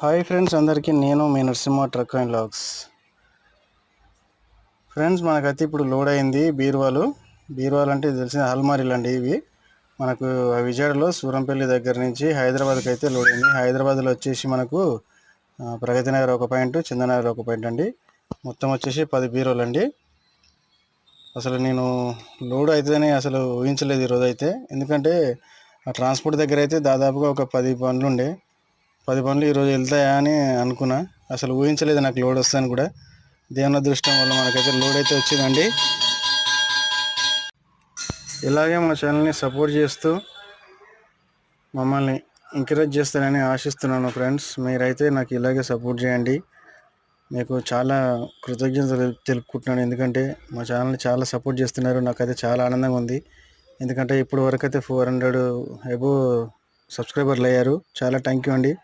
Hi friends అందరికీ నేను మీ Narasimha truck and logs. Friends మనకైతే ఇప్పుడు లోడ్ అయింది బీరువాలు. బీరువాలు అంటే తెలిసిన అల్మారీలు అండి ఇవి. మనకు విజయవాడలో సూరంపల్లి దగ్గర నుంచి హైదరాబాద్కి అయితే లోడ్ అయింది. హైదరాబాద్లో వచ్చేసి మనకు ప్రగతి నగర్ ఒక పాయింట్ చందనగర్ ఒక పాయింట్ అండి. మొత్తం వచ్చేసి పది బీరోలు అండి. అసలు నేను లోడ్ అవుతుందని అసలు ఊహించలేదు ఈరోజు అయితే ఎందుకంటే ట్రాన్స్పోర్ట్ దగ్గర అయితే దాదాపుగా ఒక పది పనులు ఉండే పది పనులు ఈరోజు వెళ్తాయా అని అనుకున్నా. అసలు ఊహించలేదు నాకు లోడ్ వస్తాను కూడా. దేవుని అదృష్టం వల్ల మనకైతే లోడ్ అయితే వచ్చిందండి. ఇలాగే మా ఛానల్ని సపోర్ట్ చేస్తూ మమ్మల్ని ఎంకరేజ్ చేస్తారని ఆశిస్తున్నాను ఫ్రెండ్స్ మీరైతే నాకు ఇలాగే సపోర్ట్ చేయండి. మీకు చాలా కృతజ్ఞతలు తెలుపుకుంటున్నాను. ఎందుకంటే మా ఛానల్ని చాలా సపోర్ట్ చేస్తున్నారు. నాకైతే చాలా ఆనందంగా ఉంది. ఎందుకంటే ఇప్పుడు వరకు అయితే ఫోర్ హండ్రెడ్ ఎబో సబ్స్క్రైబర్లు అయ్యారు. చాలా థ్యాంక్ యూ అండి.